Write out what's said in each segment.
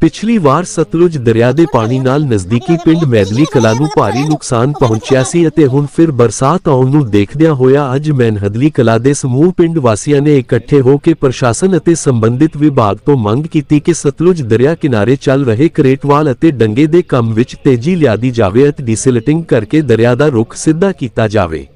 ਪਿਛਲੀ ਵਾਰ ਸਤਲੁਜ ਦਰਿਆ ਦੇ ਪਾਣੀ ਨਾਲ ਨਜ਼ਦੀਕੀ ਪਿੰਡ ਮੈਦਲੀ ਕਲਾ ਨੂੰ ਭਾਰੀ ਨੁਕਸਾਨ ਪਹੁੰਚਿਆ ਸੀ ਅਤੇ ਹੁਣ ਫਿਰ ਬਰਸਾਤ ਆਉਣ ਨੂੰ ਦੇਖਦਿਆਂ ਹੋਇਆ ਅੱਜ ਮੈਨਹਦਲੀ ਕਲਾ ਦੇ ਸਮੂਹ ਪਿੰਡ ਵਾਸੀਆਂ ਨੇ ਇਕੱਠੇ ਹੋ ਕੇ ਪ੍ਰਸ਼ਾਸਨ ਅਤੇ ਸੰਬੰਧਿਤ ਵਿਭਾਗ ਤੋਂ ਮੰਗ ਕੀਤੀ ਕਿ ਸਤਲੁਜ ਦਰਿਆ ਕਿਨਾਰੇ ਚੱਲ ਰਹੇ ਕਰੇਟਵਾਲ ਅਤੇ ਡੰਗੇ ਦੇ ਕੰਮ ਵਿੱਚ ਤੇਜ਼ੀ ਲਿਆਦੀ ਜਾਵੇ ਅਤੇ ਡੀਸਿਲਟਿੰਗ ਕਰਕੇ ਦਰਿਆ ਦਾ ਰੁਖ ਸਿੱਧਾ ਕੀਤਾ ਜਾਵੇ।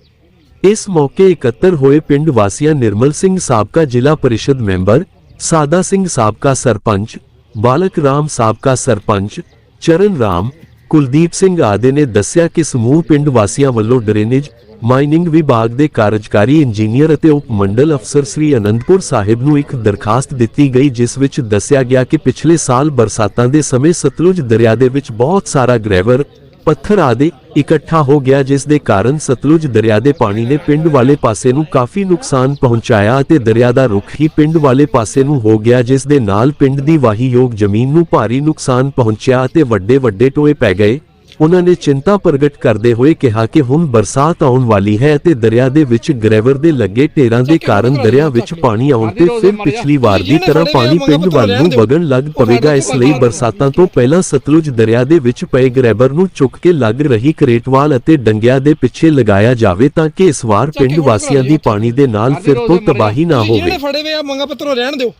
ਇਸ ਮੌਕੇ ਇਕੱਤਰ ਹੋਏ ਪਿੰਡ ਵਾਸੀਆਂ ਨਿਰਮਲ ਸਿੰਘ ਸਾਬਕਾ ਜ਼ਿਲ੍ਹਾ ਪਰਿਸ਼ਦ ਮੈਂਬਰ, ਸਾਦਾ ਸਿੰਘ ਸਾਬਕਾ ਸਰਪੰਚ ਬਾਲਕ ਰਾਮ ਸਾਬਕਾ ਸਰਪੰਚ, ਚਰਨ ਰਾਮ, ਕੁਲਦੀਪ ਸਿੰਘ ਆਦਿ ਨੇ ਦੱਸਿਆ ਕਿ ਸਮੂਹ ਪਿੰਡ ਵਾਸੀਆਂ ਵੱਲੋਂ ਡਰੇਨੇਜ ਮਾਈਨਿੰਗ ਵਿਭਾਗ ਦੇ ਕਾਰਜਕਾਰੀ ਇੰਜੀਨੀਅਰ ਅਤੇ ਉਪ ਮੰਡਲ ਅਫਸਰ ਸ੍ਰੀ ਅਨੰਦਪੁਰ ਸਾਹਿਬ ਨੂੰ ਇੱਕ ਦਰਖਾਸਤ ਦਿੱਤੀ ਗਈ, ਜਿਸ ਵਿੱਚ ਦੱਸਿਆ ਗਿਆ ਕਿ ਪਿਛਲੇ ਸਾਲ ਬਰਸਾਤਾਂ ਦੇ ਸਮੇਂ ਸਤਲੁਜ ਦਰਿਆ ਦੇ ਵਿੱਚ ਬਹੁਤ ਸਾਰਾ ਗ੍ਰੈਵਰ ਪੱਥਰ ਆਦਿ ਇਕੱਠਾ ਹੋ ਗਿਆ ਜਿਸ ਦੇ ਕਾਰਨ ਸਤਲੁਜ ਦਰਿਆ ਦੇ ਪਾਣੀ ਨੇ ਪਿੰਡ ਵਾਲੇ ਪਾਸੇ ਨੂੰ ਕਾਫੀ ਨੁਕਸਾਨ ਪਹੁੰਚਾਇਆ ਅਤੇ ਦਰਿਆ ਦਾ ਰੁਖ ਹੀ ਪਿੰਡ ਵਾਲੇ ਪਾਸੇ ਨੂੰ ਹੋ ਗਿਆ ਜਿਸ ਦੇ ਨਾਲ ਪਿੰਡ ਦੀ ਵਾਹੀਯੋਗ ਜ਼ਮੀਨ ਨੂੰ ਭਾਰੀ ਨੁਕਸਾਨ ਪਹੁੰਚਿਆ ਅਤੇ ਵੱਡੇ ਵੱਡੇ ਟੋਏ ਪੈ ਗਏ। ਉਹਨਾਂ ਨੇ ਚਿੰਤਾ ਪ੍ਰਗਟ ਕਰਦੇ ਹੋਏ ਕਿਹਾ ਕਿ ਹੁਣ ਬਰਸਾਤ ਆਉਣ ਵਾਲੀ ਹੈ ਅਤੇ ਦਰਿਆ ਦੇ ਵਿੱਚ ਗ੍ਰੈਵਰ ਦੇ ਲੱਗੇ ਢੇਰਾਂ ਦੇ ਕਾਰਨ ਦਰਿਆ ਵਿੱਚ ਪਾਣੀ ਆਉਣ ਤੇ ਫਿਰ ਪਿਛਲੀ ਵਾਰ ਦੀ ਤਰ੍ਹਾਂ ਪਾਣੀ ਪਿੰਡ ਵੱਲ ਨੂੰ ਵਗਣ ਲੱਗ ਪਵੇਗਾ ਇਸ ਲਈ ਬਰਸਾਤਾਂ ਤੋਂ ਪਹਿਲਾਂ ਸਤਲੁਜ ਦਰਿਆ ਦੇ ਵਿੱਚ ਪਏ ਗ੍ਰੈਬਰ ਨੂੰ ਚੁੱਕ ਕੇ ਲੱਗ ਰਹੀ ਕਰੇਟਵਾਲ ਅਤੇ ਡੰਗਿਆਂ ਦੇ ਪਿੱਛੇ ਲਗਾਇਆ ਜਾਵੇ ਤਾਂ ਕਿ ਇਸ ਵਾਰ ਪਿੰਡ ਵਾਸੀਆਂ ਦੀ ਪਾਣੀ ਦੇ ਨਾਲ ਫਿਰ ਤੋਂ ਤਬਾਹੀ ਨਾ ਜਿਹੜੇ ਹੋਵੇ। ਫੜੇ ਵੇ ਆ ਮੰਗਾ ਪੱਤਰੋਂ ਰਹਿਣ ਦਿਓ।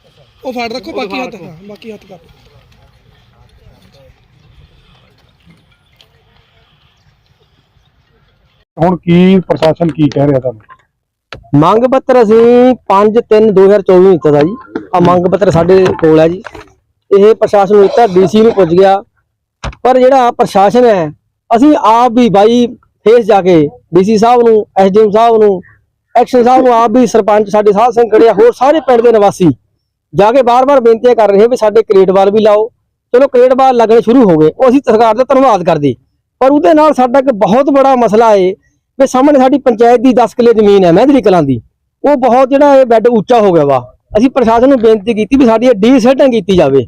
ਉਹ ਫੜ ਰੱਖੋ ਬਾਕੀ ਹੱਥ ਬਾਕੀ ਹੱਥ ਕਰ। ਹੁਣ ਕੀ ਪ੍ਰਸ਼ਾਸਨ ਕੀ ਕਹਿ ਰਿਹਾ ਤੁਹਾਨੂੰ? ਮੰਗ ਪੱਤਰ ਅਸੀਂ 5/3/2024 ਨੂੰ ਦਿੱਤਾ ਜੀ। ਆ ਮੰਗ ਪੱਤਰ ਸਾਡੇ ਕੋਲ ਹੈ ਜੀ। ਇਹ ਪ੍ਰਸ਼ਾਸਨ ਨੂੰ ਦਿੱਤਾ ਡੀਸੀ ਨੂੰ ਪੁੱਜ ਗਿਆ। ਪਰ ਜਿਹੜਾ ਪ੍ਰਸ਼ਾਸਨ ਹੈ, ਅਸੀਂ ਆਪ ਵੀ ਬਾਈ ਫੇਸ ਜਾ ਕੇ ਡੀਸੀ ਸਾਹਿਬ ਨੂੰ ਐਸਡੀਐਮ ਸਾਹਿਬ ਨੂੰ, ਐਕਸ਼ਨ ਸਾਹਿਬ ਨੂੰ ਆਪ ਵੀ ਸਰਪੰਚ ਸਾਡੇ ਸਾਧ ਸਿੰਘ ਖੜੇ ਹੋਰ ਸਾਰੇ ਪਿੰਡ ਦੇ ਨਿਵਾਸੀ ਜਾ ਕੇ ਬਾਰ-ਬਾਰ ਬੇਨਤੀਆਂ ਕਰ ਰਹੇ ਵੀ ਸਾਡੇ ਕ੍ਰੇਟ ਵਾਲ ਵੀ ਲਾਓ। ਚਲੋ ਕ੍ਰੇਟ ਵਾਲ ਲੱਗਣੇ ਸ਼ੁਰੂ ਹੋ ਗਏ। ਉਹ ਅਸੀਂ ਸਰਕਾਰ ਦਾ ਧੰਨਵਾਦ ਕਰਦੇ। ਪਰ ਉਹਦੇ ਨਾਲ ਸਾਡਾ ਇੱਕ ਬਹੁਤ ਬੜਾ ਮਸਲਾ ਏ ਵੀ ਸਾਹਮਣੇ ਸਾਡੀ ਪੰਚਾਇਤ ਦੀ 10 ਕਿੱਲੇ ਜ਼ਮੀਨ ਹੈ ਮਹਿੰਦਰੀ ਕਲਾਂ ਦੀ। ਉਹ ਬਹੁਤ ਜਿਹੜਾ ਇਹ ਬੈੱਡ ਉੱਚਾ ਹੋ ਗਿਆ ਵਾ। ਅਸੀਂ ਪ੍ਰਸ਼ਾਸਨ ਨੂੰ ਬੇਨਤੀ ਕੀਤੀ ਵੀ ਸਾਡੀ ਡੀ ਸੈਟਿੰਗ ਕੀਤੀ ਜਾਵੇ।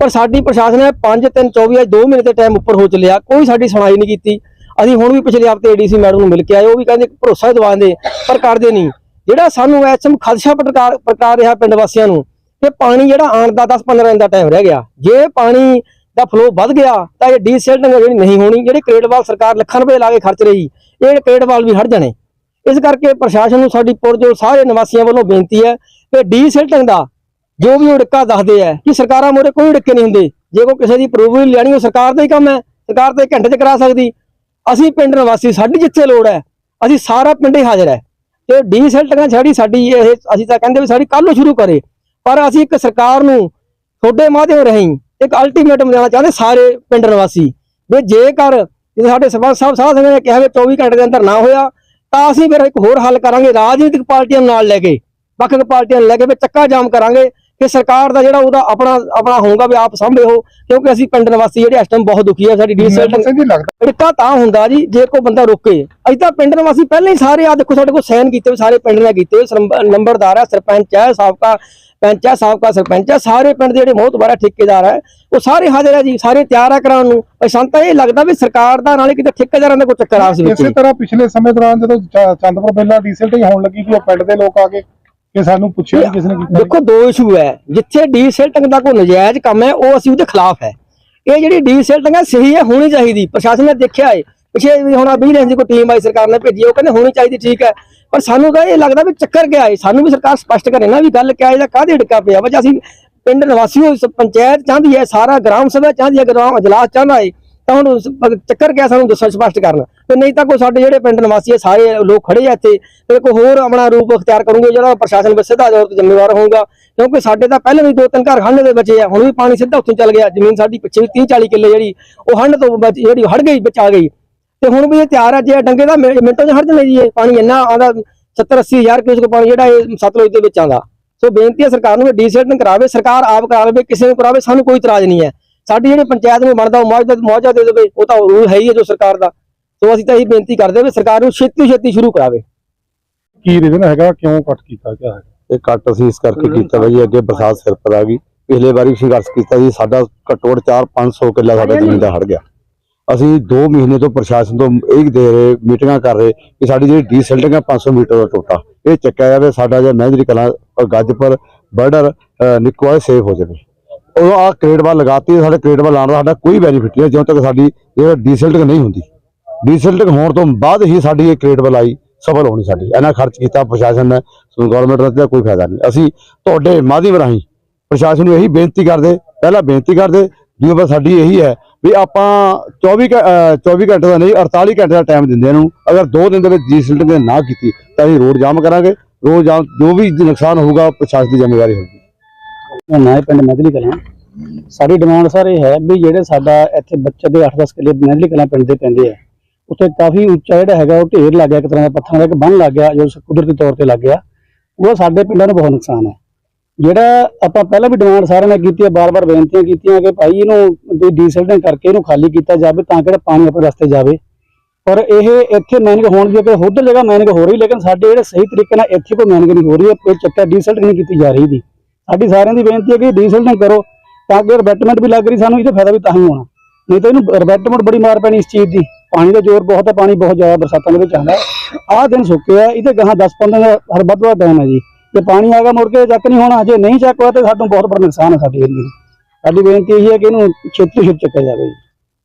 ਪਰ ਸਾਡੀ ਪ੍ਰਸ਼ਾਸਨ ਨੇ 5 3 24 ਅੱਜ 2 ਮਹੀਨੇ ਦੇ ਟਾਈਮ ਉੱਪਰ ਹੋ ਚੱਲਿਆ, ਕੋਈ ਸਾਡੀ ਸੁਣਾਈ ਨਹੀਂ ਕੀਤੀ। ਅਸੀਂ ਹੁਣ ਵੀ ਪਿਛਲੇ ਹਫ਼ਤੇ ਏਡੀਸੀ ਮੈਡਮ ਨੂੰ ਮਿਲ ਕੇ ਆਏ, ਉਹ ਵੀ ਕਹਿੰਦੇ ਭਰੋਸਾ ਦਿਵਾਉਂਦੇ, ਪਰ ਕਰਦੇ ਨਹੀਂ। ਜਿਹੜਾ ਸਾਨੂੰ ਐਸਐਮ ਖਦਸ਼ਾ ਪ੍ਰਕਾਰ ਪ੍ਰਕਾਰ ਰਿਹਾ ਪਿੰਡ ਵਾਸੀਆਂ ਨੂੰ ਕਿ ਪਾਣੀ ਜਿਹੜਾ ਆਉਣ ਦਾ 10 15 ਦਿਨ ਦਾ ਟਾਈਮ ਰਹਿ ਗਿਆ। ਜੇ ਪਾਣੀ ਦਾ ਫਲੋ ਵੱਧ ਗਿਆ, ਤਾਂ ਇਹ ਡੀ ਡੀਸੈਲਟਿੰਗ ਜਿਹੜੀ ਨਹੀਂ ਹੋਣੀ, ਜਿਹੜੀ ਕਰੇਟਵਾਲ ਸਰਕਾਰ ਲੱਖਾਂ ਰੁਪਏ ਲਾ ਕੇ ਖਰਚ ਰਹੀ, ਇਹ ਕਰੇਟਵਾਲ ਵੀ ਹਟ ਜਾਣੇ। ਇਸ ਕਰਕੇ ਪ੍ਰਸ਼ਾਸਨ ਨੂੰ ਸਾਡੀ ਪੁਰਜੋ ਸਾਰੇ ਨਿਵਾਸੀਆਂ ਵੱਲੋਂ ਬੇਨਤੀ ਹੈ ਕਿ ਡੀਸੈਲਟਿੰਗ ਦਾ ਜੋ ਵੀ ਉੜਕਾ ਦੱਸਦੇ ਆ, ਕਿ ਸਰਕਾਰਾਂ ਮੋਰੇ ਕੋਈ ਉੜਕੇ ਨਹੀਂ ਹੁੰਦੇ। ਜੇ ਕੋਈ ਕਿਸੇ ਦੀ ਅਪਰੂਵਲ ਲੈਣੀ, ਉਹ ਸਰਕਾਰ ਦਾ ਹੀ ਕੰਮ ਹੈ, ਸਰਕਾਰ ਤਾਂ ਘੰਟੇ 'ਚ ਕਰਾ ਸਕਦੀ। ਅਸੀਂ ਪਿੰਡ ਨਿਵਾਸੀ, ਸਾਡੀ ਜਿੱਥੇ ਲੋੜ ਹੈ, ਅਸੀਂ ਸਾਰਾ ਪਿੰਡ ਹੀ ਹਾਜ਼ਰ ਹੈ। ਤੇ ਡੀਸੈਲਟਿੰਗ ਜਿਹੜੀ ਸਾਡੀ ਇਹ, ਅਸੀਂ ਤਾਂ ਕਹਿੰਦੇ ਵੀ ਸਾਡੀ ਕੱਲ੍ਹ ਨੂੰ ਸ਼ੁਰੂ ਕਰੇ। ਪਰ ਅਸੀਂ ਇੱਕ ਸਰਕਾਰ ਨੂੰ ਤੁਹਾਡੇ ਮਾਧਿਅਮ ਰਹੀ ਇੱਕ ਅਲਟੀਮੇਟਮ ਦੇਣਾ ਚਾਹੁੰਦੇ ਸਾਰੇ ਪਿੰਡ ਨਿਵਾਸੀ ਵੀ ਜੇਕਰ ਜੇ ਸਾਡੇ ਸਰਪੰਚ ਸਾਹਿਬ ਸਾਹਿਬ ਸਿੰਘ ਨੇ ਕਿਹਾ ਵੀ 24 ਘੰਟੇ ਦੇ ਅੰਦਰ ਨਾ ਹੋਇਆ, ਤਾਂ ਅਸੀਂ ਫਿਰ ਇੱਕ ਹੋਰ ਹੱਲ ਕਰਾਂਗੇ, ਰਾਜਨੀਤਿਕ ਪਾਰਟੀਆਂ ਨਾਲ ਲੈ ਕੇ ਵੱਖ ਵੱਖ ਪਾਰਟੀਆਂ ਨੂੰ ਲੈ ਕੇ ਵੀ ਚੱਕਾ ਜਾਮ ਕਰਾਂਗੇ। ਕਿ ਸਰਕਾਰ ਦਾ ਜਿਹੜਾ ਉਹਦਾ ਆਪਣਾ ਆਪਣਾ ਹੋਊਗਾ ਵੀ ਆਪ ਸਾਂਭੇ ਹੋ ਕਿਉਂਕਿ ਅਸੀਂ ਪਿੰਡ ਨਿਵਾਸੀ ਜਿਹੜੇ ਇਸ ਟਾਈਮ ਬਹੁਤ ਦੁਖੀ ਆ ਸਾਡੀ ਲੱਗਦਾ। ਇੜਕਾ ਤਾਂ ਹੁੰਦਾ ਜੀ ਜੇ ਕੋਈ ਬੰਦਾ ਰੋਕੇ। ਅਸੀਂ ਤਾਂ ਪਿੰਡ ਨਿਵਾਸੀ ਪਹਿਲਾਂ ਹੀ ਸਾਰੇ ਆ ਦੇਖੋ ਸਾਡੇ ਕੋਲ ਸਾਈਨ ਕੀਤੇ ਹੋਏ ਸਾਰੇ ਪਿੰਡ ਨੇ ਕੀਤੇ ਹੋਏ, ਨੰਬਰਦਾਰ ਹੈ ਸਰਪੰਚ ਹੈ ਸਾਬਕਾ ਪੰਚ ਹੈ ਸਾਬਕਾ ਸਰਪੰਚ ਹੈ ਸਾਰੇ ਪਿੰਡ ਦੇ ਜਿਹੜੇ ਬਹੁਤ ਬੜਾ ਠੇਕੇਦਾਰ ਹੈ ਉਹ ਸਾਰੇ ਹਾਜ਼ਰ ਹੈ ਜੀ ਸਾਰੇ ਤਿਆਰ ਆ ਕਰਾਉਣ ਨੂੰ। ਸਾਨੂੰ ਤਾਂ ਇਹ ਲੱਗਦਾ ਵੀ ਸਰਕਾਰ ਦਾ ਨਾਲੇ ਕਿਤੇ ਠੇਕੇਦਾਰਾਂ ਦਾ ਕੋਈ ਚੱਕਰ ਆਪਸ ਵਿੱਚ ਇਸੇ। ਤਰ੍ਹਾਂ ਪਿਛਲੇ ਸਮੇਂ ਦੌਰਾਨ ਜਦੋਂ ਚੰਦਪੁਰ ਪਹਿਲਾਂ ਡੀਸੈਲਟਿੰਗ ਹੋਣ ਲੱਗੀ ਕਿ ਉਹ ਪਿੰਡ ਦੇ ਲੋਕ ਆ ਕੇ ਕਿ ਸਾਨੂੰ ਪੁੱਛਿਆ ਨੀ ਕਿਸ ਨੇ ਕੀਤਾ ਦੇਖੋ ਦੋ ਇਸ਼ੂ ਹੈ। ਜਿੱਥੇ ਡੀ ਡੀਸੈਲਟਿੰਗ ਦਾ ਕੋਈ ਨਜਾਇਜ਼ ਕੰਮ ਹੈ, ਉਹ ਅਸੀਂ ਉਹਦੇ ਖਿਲਾਫ ਹੈ। ਇਹ ਜਿਹੜੀ ਡੀ ਡੀਸੈਲਟਿੰਗ ਹੈ, ਸਹੀ ਹੈ, ਹੋਣੀ ਚਾਹੀਦੀ। ਪ੍ਰਸ਼ਾਸਨ ਨੇ ਦੇਖਿਆ ਹੈ। ਪਿਛੇ ਵੀ ਹੁਣ ਵਿਜੀਲੈਂਸ ਦੀ ਕੋਈ ਟੀਮ ਆਈ, ਸਰਕਾਰ ਨੇ ਭੇਜੀ, ਉਹ ਕਹਿੰਦੇ ਹੋਣੀ ਚਾਹੀਦੀ, ਠੀਕ ਹੈ। ਪਰ ਸਾਨੂੰ ਤਾਂ ਇਹ ਲੱਗਦਾ ਵੀ ਚੱਕਰ ਗਿਆ ਹੈ। ਸਾਨੂੰ ਵੀ ਸਰਕਾਰ ਸਪਸ਼ਟ ਕਰੇ ਨਾ ਵੀ ਗੱਲ ਕਿਆ ਇਹਦਾ ਕਾਹਦੇ ਢਿੱਕਾ ਪਿਆ ਜੇ ਅਸੀਂ ਪਿੰਡ ਨਿਵਾਸੀ, ਪੰਚਾਇਤ ਚਾਹੁੰਦੀ ਹੈ, ਸਾਰਾ ਗ੍ਰਾਮ ਸਭਾ ਚਾਹੁੰਦੀ ਹੈ, ਗ੍ਰਾਮ ਅਜਲਾਸ ਚਾਹੁੰਦਾ ਹੈ। ਤਾਂ ਹੁਣ ਚੱਕਰ ਗਿਆ ਸਾਨੂੰ ਦੱਸੋ ਸਪਸ਼ਟ ਕਰਨ। ਤੇ ਨਹੀਂ ਤਾਂ ਕੋਈ ਸਾਡੇ ਜਿਹੜੇ ਪਿੰਡ ਨਿਵਾਸੀ ਆ, ਸਾਰੇ ਲੋਕ ਖੜੇ ਆ ਇੱਥੇ। ਤੇ ਕੋਈ ਹੋਰ ਆਪਣਾ ਰੂਪ ਅਖਤਿਆਰ ਕਰੂਗੇ, ਜਿਹੜਾ ਪ੍ਰਸ਼ਾਸਨ ਵਿੱਚ ਸਿੱਧਾ ਤੌਰ ਤੇ ਜ਼ਿੰਮੇਵਾਰ ਹੋਊਗਾ। ਕਿਉਂਕਿ ਸਾਡੇ ਤਾਂ ਪਹਿਲਾਂ ਵੀ ਦੋ ਤਿੰਨ ਘਰ ਹੰਢ ਦੇ ਬਚੇ ਆ, ਹੁਣ ਵੀ ਪਾਣੀ ਸਿੱਧਾ ਉੱਥੇ ਚੱਲ ਗਿਆ। ਜ਼ਮੀਨ ਸਾਡੀ ਪਿੱਛੇ ਵੀ 30 40 ਕਿੱਲੇ ਜਿਹੜੀ, ਉਹ ਹੰਢ ਤੋਂ ਬਚ- ਜਿਹੜੀ ਹੜ ਗਈ, ਵਿੱਚ ਆ ਗਈ। ਤੇ ਹੁਣ ਵੀ ਇਹ ਤਿਆਰ ਹੈ ਜੇ ਡੰਗੇ ਦਾ ਮਿ- ਮਿੰਟਾਂ 'ਚ ਹੜ ਜਾਣਾ ਜੀ ਇਹ ਪਾਣੀ, ਇੰਨਾ ਆਉਂਦਾ 70 80 ਹਜ਼ਾਰ ਕਿਊਸਕ ਪਾਣੀ ਜਿਹੜਾ ਇਹ ਸਤਲੁਜ ਦੇ ਵਿੱਚ ਆਉਂਦਾ। ਸੋ ਬੇਨਤੀ ਹੈ ਸਰਕਾਰ ਨੂੰ ਡੀਸੈਟਿੰਗ ਕਰਾਵੇ, ਸਰਕਾਰ ਆਪ ਕਰਾਵੇ, ਕਿਸੇ ਨੂੰ ਕਰਾਵੇ, ਸਾਨੂੰ ਕੋਈ ਇਤਰਾਜ਼ ਨਹੀਂ ਹੈ। ਸਾਡੀ ਜਿਹੜੀ ਪੰਚਾਇਤ ਨੂੰ ਬਣਦਾ ਉਹ ਮੁਆਵਜ਼ਾ ਮੁਆਵਜ਼ਾ ਦੇ ਦੇਵੇ ਉਹ ਤਾਂ ਰੂਲ ਹੈ ਹੀ ਹੈ ਜੋ ਸਰਕਾਰ ਦਾ। ਸੋ ਅਸੀਂ ਤਾਂ ਇਹ ਬੇਨਤੀ ਕਰਦੇ ਵੀ ਸਰਕਾਰ ਨੂੰ ਛੇਤੀ ਛੇਤੀ ਸ਼ੁਰੂ ਕਰਾਵੇ। ਕੀ ਰੀਜ਼ਨ ਹੈਗਾ? ਕਿਉਂ ਕੱਟ ਕੀਤਾ ਗਿਆ ਹੈ ਇਹ ਕੱਟ ਅਸੀਂ ਇਸ ਕਰਕੇ ਕੀਤਾ ਵਾ ਜੀ ਅੱਗੇ ਬਰਸਾਤ ਸਿਰ ਪਰ ਆ ਗਈ। ਪਿਛਲੇ ਵਾਰੀ ਸੰਘਰਸ਼ ਕੀਤਾ ਜੀ ਸਾਡਾ ਘੱਟੋ ਘੱਟ 4-500 ਕਿੱਲਾ ਸਾਡਾ ਜ਼ਮੀਨ ਦਾ ਹੜ ਗਿਆ। ਅਸੀਂ 2 ਮਹੀਨੇ ਤੋਂ ਪ੍ਰਸ਼ਾਸਨ ਤੋਂ ਇਹ ਦੇ ਰਹੇ ਮੀਟਿੰਗਾਂ ਕਰ ਰਹੇ ਕਿ ਸਾਡੀ ਜਿਹੜੀ ਡੀਸੈਲਟਿੰਗ ਹੈ 500 ਮੀਟਰ ਦਾ ਟੋਟਾ। ਇਹ ਚੱਕਿਆ ਜਾਵੇ ਸਾਡਾ ਜੇ ਮਹਿੰਦਰੀ ਕਲਾਂ ਗੱਜਪੁਰ ਬਾਰਡਰ ਨਿੱਕੋਵਾਲ ਸੇਫ ਹੋ ਜਾਵੇ। ਉਹ ਆ ਕ੍ਰੇਡ ਵਾਲ ਲਗਾਤੀ, ਸਾਡੇ ਕ੍ਰੇਡ ਵਾਲ ਲਾਉਣ ਦਾ ਸਾਡਾ ਕੋਈ ਬੈਨੀਫਿਟ ਨਹੀਂ ਹੈ ਜਦੋਂ ਤੱਕ ਸਾਡੀ ਜਿਹੜਾ ਡੀਸਲਟਿੰਗ ਨਹੀਂ ਹੁੰਦੀ। ਡੀਸਲਟਿੰਗ ਹੋਣ ਤੋਂ ਬਾਅਦ ਹੀ ਸਾਡੀ ਇਹ ਕ੍ਰੇਡ ਵਾਲ ਆਈ, ਸਫਲ ਹੋਣੀ ਸਾਡੀ। ਇਹਨਾਂ ਖਰਚ ਕੀਤਾ ਪ੍ਰਸ਼ਾਸਨ ਨੇ ਸੋ ਗਵਰਨਮੈਂਟ ਦਾ ਇਹਦਾ ਕੋਈ ਫਾਇਦਾ ਨਹੀਂ। ਅਸੀਂ ਤੁਹਾਡੇ ਮਾਧਿਅਮ ਰਾਹੀਂ ਪ੍ਰਸ਼ਾਸਨ ਨੂੰ ਇਹੀ ਬੇਨਤੀ ਕਰਦੇ, ਪਹਿਲਾਂ ਬੇਨਤੀ ਕਰਦੇ ਦੂਜੀ ਵਾਰ ਸਾਡੀ ਇਹੀ ਹੈ ਵੀ ਆਪਾਂ 24 ਘੰ- ਅਹ 24 ਘੰਟੇ ਦਾ ਨਹੀਂ 48 ਘੰਟੇ ਦਾ ਟਾਈਮ ਦਿੰਦੇ ਇਹਨੂੰ। ਅਗਰ 2 ਦਿਨ ਦੇ ਵਿੱਚ ਡੀਸਲਟਿੰਗ ਨਾ ਕੀਤੀ, ਤਾਂ ਅਸੀਂ ਰੋਡ ਜਾਮ ਕਰਾਂਗੇ। ਰੋਡ ਜਾਮ, ਜੋ ਵੀ ਨੁਕਸਾਨ ਹੋਊਗਾ ਉਹ ਪ੍ਰਸ਼ਾਸਨ ਦੀ ਜ਼ਿੰਮੇਵਾਰੀ ਹੋਊਗੀ। ਨਾ ਪਿੰਡ ਮੈਦਲੀ ਕਲਾਂ। ਸਾਡੀ ਡਿਮਾਂਡ ਸਰ ਇਹ ਹੈ ਵੀ ਜਿਹੜੇ ਸਾਡਾ ਇੱਥੇ ਬੱਚੇ ਦੇ 8-10 ਕਿੱਲੇ ਮੈਦਲੀ ਕਲਾਂ ਪਿੰਡ ਦੇ ਪੈਂਦੇ ਆ। ਉੱਥੇ ਕਾਫੀ ਉੱਚਾ ਜਿਹੜਾ ਹੈਗਾ, ਉਹ ਢੇਰ ਲੱਗ ਗਿਆ, ਇੱਕ ਤਰ੍ਹਾਂ ਦਾ ਪੱਥਰਾਂ ਦਾ ਇੱਕ ਬੰਨ ਲੱਗ ਗਿਆ, ਜੋ ਕੁਦਰਤੀ ਤੌਰ ਤੇ ਲੱਗ ਗਿਆ। ਉਹ ਸਾਡੇ ਪਿੰਡਾਂ ਨੂੰ ਬਹੁਤ ਨੁਕਸਾਨ ਹੈ। ਜਿਹੜਾ ਆਪਾਂ ਪਹਿਲਾਂ ਵੀ ਡਿਮਾਂਡ ਸਾਰਿਆਂ ਨੇ ਕੀਤੀ ਹੈ, ਬਾਰ-ਬਾਰ ਬੇਨਤੀਆਂ ਕੀਤੀਆਂ ਕਿ ਭਾਈ ਇਹਨੂੰ ਡੀਸਲਟਿੰਗ ਕਰਕੇ ਇਹਨੂੰ ਖਾਲੀ ਕੀਤਾ ਜਾਵੇ ਤਾਂ ਕਿ ਪਾਣੀ ਆਪਣੇ ਰਸਤੇ ਜਾਵੇ। ਪਰ ਇਹ ਇੱਥੇ ਮੈਨਿੰਗ ਹੋਣ ਦੀ ਅਗਰ ਉਧਰ ਜਗ੍ਹਾ ਮੈਨਿੰਗ ਹੋ ਰਹੀ, ਲੇਕਿਨ ਸਾਡੇ ਜਿਹੜੇ ਸਹੀ ਤਰੀਕੇ ਨਾਲ ਇੱਥੇ ਕੋਈ ਮੈਨਿੰਗ ਨਹੀਂ ਹੋ ਰਹੀ ਹੈ, ਇਹ ਚੱਕਰ ਡੀਸਲਟ ਨਹੀਂ ਕੀਤੀ ਜਾ ਰਹੀ ਦੀ। ਸਾਡੀ ਸਾਰਿਆਂ ਦੀ ਬੇਨਤੀ ਹੈ ਕਿ ਡੀਜ਼ਲ ਡੀਸਲਟਿੰਗ ਕਰੋ, ਤਾਂ ਕਿ ਰਿਬੈਟਮੈਂਟ ਵੀ ਲੱਗ ਰਹੀ, ਸਾਨੂੰ ਇਹਦਾ ਫਾਇਦਾ ਵੀ ਤਾਂ ਹੀ ਹੋਣਾ। ਨਹੀਂ ਤਾਂ ਇਹਨੂੰ ਰਿਬੈਟਮੈਂਟ ਬੜੀ ਮਾਰ ਪੈਣੀ ਇਸ ਚੀਜ਼ ਦੀ। ਪਾਣੀ ਦਾ ਜ਼ੋਰ ਬਹੁਤ ਹੈ, ਪਾਣੀ ਬਹੁਤ ਜ਼ਿਆਦਾ ਬਰਸਾਤਾਂ ਦੇ ਵਿੱਚ ਆਉਂਦਾ ਆਹ ਦਿਨ ਸੁੱਕੇ ਆ, ਇਹਦੇ ਗਾਹਾਂ 10-15 ਦਾ ਹਰ ਵੱਧ ਵੱਧ ਟਾਈਮ ਹੈ ਜੀ। ਜੇ ਪਾਣੀ ਆਗਾ ਮੁੜ ਕੇ ਚੱਕ ਨਹੀਂ ਹੋਣਾ, ਜੇ ਨਹੀਂ ਚੱਕ ਹੋਇਆ ਤੇ ਸਾਨੂੰ ਬਹੁਤ ਬੜਾ ਨੁਕਸਾਨ ਹੈ ਸਾਡੇ ਏਰੀਏ ਨੂੰ ਸਾਡੀ ਬੇਨਤੀ ਇਹ ਹੈ ਕਿ ਇਹਨੂੰ ਛੇਤੀ ਛੇਤੀ ਚੱਕਿਆ ਜਾਵੇ ਜੀ।